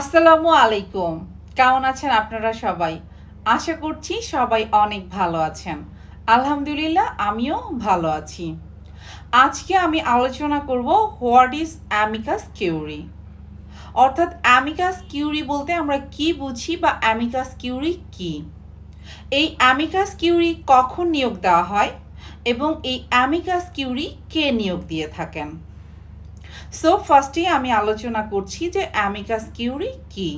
আসসালামু আলাইকুম। কেমন আছেন আপনারা সবাই? আশা করছি সবাই অনেক ভালো আছেন। আলহামদুলিল্লাহ, আমিও ভালো আছি। আজকে আমি আলোচনা করব হোয়াট ইজ অ্যামিকাস কিউরি অর্থাৎ অ্যামিকাস কিউরি বলতে আমরা কি বুঝি বা অ্যামিকাস কিউরি কি? এই অ্যামিকাস কিউরি কখন নিয়োগ দেওয়া হয় এবং এই অ্যামিকাস কিউরি কে নিয়োগ দিয়ে থাকেন? সো ফার্স্টেই আমি আলোচনা করছি যে অ্যামিকাস কিউরি কি?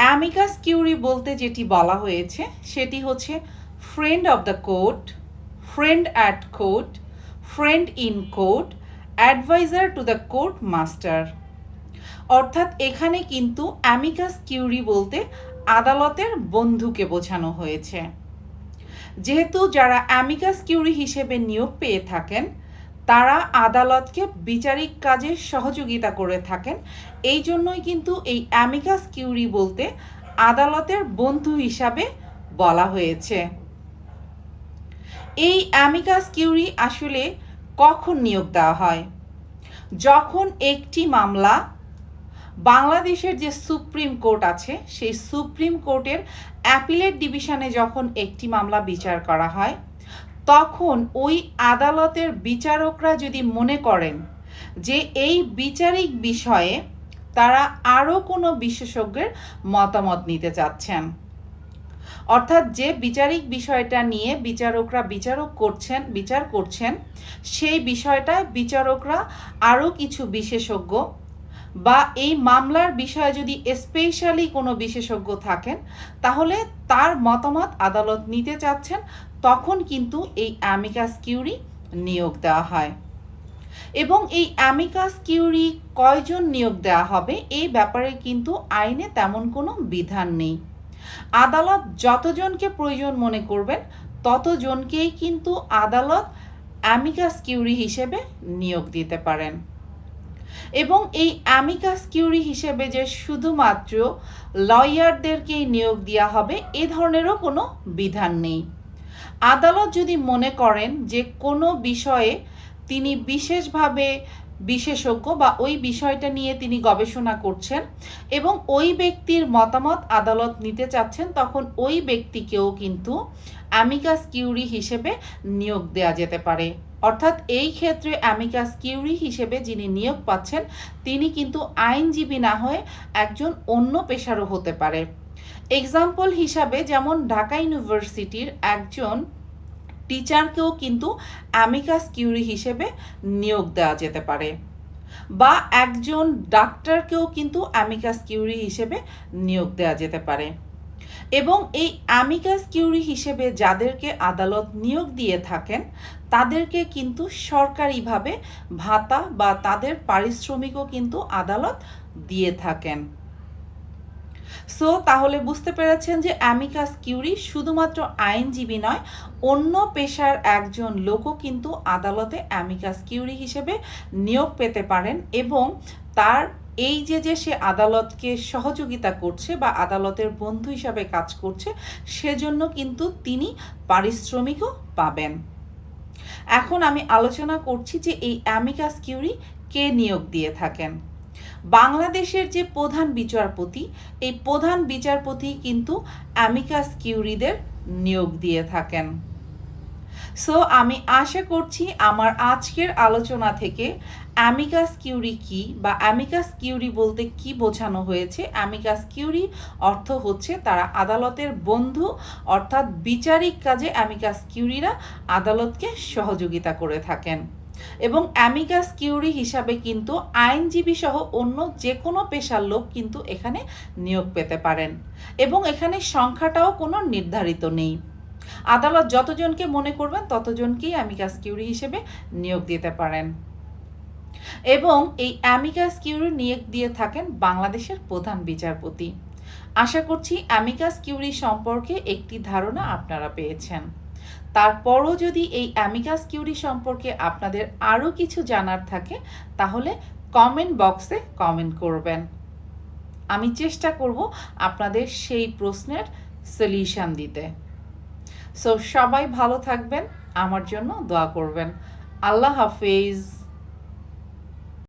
অ্যামিকাস কিউরি বলতে যেটি বলা হয়েছে, সেটি হচ্ছে friend of the court friend at court friend in court adviser to the court master অর্থাৎ এখানে কিন্তু অ্যামিকাস কিউরি বলতে আদালতের বন্ধুকে বোঝানো হয়েছে। যেহেতু যারা অ্যামিকাস কিউরি হিসেবে নিয়োগ পেয়ে থাকেন তারা আদালতকে বিচারিক কাজে সহযোগিতা করে থাকেন। এই জন্যই কিন্তু এই অ্যামিকাস কিউরি বলতে আদালতের বন্ধু হিসাবে বলা হয়েছে। এই অ্যামিকাস কিউরি আসলে কখন নিয়োগ দেওয়া হয়? যখন একটি মামলা বাংলাদেশের যে সুপ্রিম কোর্ট আছে, সেই সুপ্রিম কোর্টের অ্যাপিলেট ডিভিশনে যখন একটি মামলা বিচার করা হয় তখন ওই আদালতের বিচারকরা যদি মনে করেন যে এই বিচারিক বিষয়ে তারা আরও কোনো বিশেষজ্ঞের মতামত নিতে চাচ্ছেন। অর্থাৎ যে বিচারিক বিষয়টা নিয়ে বিচারকরা বিচারক করছেন, বিচার করছেন, সেই বিষয়টায় বিচারকরা আরও কিছু বিশেষজ্ঞ বা এই মামলার বিষয়ে যদি স্পেশালি কোনো বিশেষজ্ঞ থাকেন, তাহলে তার মতামত আদালত নিতে চাচ্ছেন, তখন কিন্তু এই অ্যামিকাস কিউরি নিয়োগ দেওয়া হয়। এবং এই অ্যামিকাস কিউরি কয়জন নিয়োগ দেওয়া হবে, এই ব্যাপারে কিন্তু আইনে তেমন কোনো বিধান নেই। আদালত যতজনকে প্রয়োজন মনে করবেন, ততজনকেই কিন্তু আদালত অ্যামিকাস কিউরি হিসেবে নিয়োগ দিতে পারেন। এবং এই অ্যামিকাস কিউরি হিসেবে যে শুধুমাত্র লয়ারদেরকেই নিয়োগ দেওয়া হবে, এ ধরনেরও কোনো বিধান নেই। আদালত যদি মনে করেন যে কোনো বিষয়ে তিনি বিশেষভাবে বিশেষজ্ঞ বা ওই বিষয়টা নিয়ে তিনি গবেষণা করছেন এবং ওই ব্যক্তির মতামত আদালত নিতে চাচ্ছেন, তখন ওই ব্যক্তিকেও কিন্তু অ্যামিকাস কিউরি হিসেবে নিয়োগ দেওয়া যেতে পারে। অর্থাৎ এই ক্ষেত্রে অ্যামিকাস কিউরি হিসেবে যিনি নিয়োগ পাচ্ছেন, তিনি কিন্তু আইনজীবী না হয়ে একজন অন্য পেশারও হতে পারে। এক্সাম্পল হিসাবে যেমন ঢাকা ইউনিভার্সিটির একজন টিচারকেও কিন্তু অ্যামিকাস কিউরি হিসেবে নিয়োগ দেওয়া যেতে পারে। বা একজন ডাক্তারকেও কিন্তু অ্যামিকাস কিউরি হিসেবে নিয়োগ দেওয়া যেতে পারে। এবং এই অ্যামিকাস কিউরি হিসেবে যাদেরকে আদালত নিয়োগ দিয়ে থাকেন, তাদেরকে কিন্তু সরকারিভাবে ভাতা বা তাদের পারিশ্রমিকও কিন্তু আদালত দিয়ে থাকেন। সো তাহলে বুঝতে পেরেছেন যে অ্যামিকাস কিউরি শুধুমাত্র আইনজীবী নয়, অন্য পেশার একজন লোকও কিন্তু আদালতে অ্যামিকাস কিউরি হিসেবে নিয়োগ পেতে পারেন এবং তার এই যে যে সে আদালতকে সহযোগিতা করছে বা আদালতের বন্ধু হিসাবে কাজ করছে, সেজন্য কিন্তু তিনি পারিশ্রমিকও পাবেন। এখন আমি আলোচনা করছি যে এই অ্যামিকাস কিউরি কে নিয়োগ দিয়ে থাকেন। বাংলাদেশের যে প্রধান বিচারপতি, এই প্রধান বিচারপতি কিন্তু অ্যামিকাস কিউরিদের নিয়োগ দিয়ে থাকেন। সো আমি আশা করছি আমার আজকের আলোচনা থেকে অ্যামিকাস কিউরি কি বা অ্যামিকাস কিউরি বলতে কি বোঝানো হয়েছে? অ্যামিকাস কিউরি অর্থ হচ্ছে তারা আদালতের বন্ধু, অর্থাৎ বিচারিক কাজে অ্যামিকাস কিউরিরা আদালতকে সহযোগিতা করে থাকেন। এবং অ্যামিকাস কিউরি হিসাবে কিন্তু আইনজীবী সহ অন্য যে কোনো পেশার লোক কিন্তু এখানে নিয়োগ পেতে পারেন। এবং এখানে সংখ্যাটাও কোনো নির্ধারিত নেই। আদালত যতজনকে মনে করবেন ততজনকেই অ্যামিকাস কিউরি হিসেবে নিয়োগ দিতে পারেন। এবং এই অ্যামিকাস কিউরি নিয়োগ দিয়ে থাকেন বাংলাদেশের প্রধান বিচারপতি। আশা করছি অ্যামিকাস কিউরি সম্পর্কে একটি ধারণা আপনারা পেয়েছেন। তারপরও যদি এই অ্যামিকাস কিউরি সম্পর্কে আপনাদের আরও কিছু জানার থাকে, তাহলে কমেন্ট বক্সে কমেন্ট করবেন। আমি চেষ্টা করব আপনাদের সেই প্রশ্নের সলিউশান দিতে। সো সবাই ভালো থাকবেন, আমার জন্য দোয়া করবেন। আল্লাহ হাফেজ।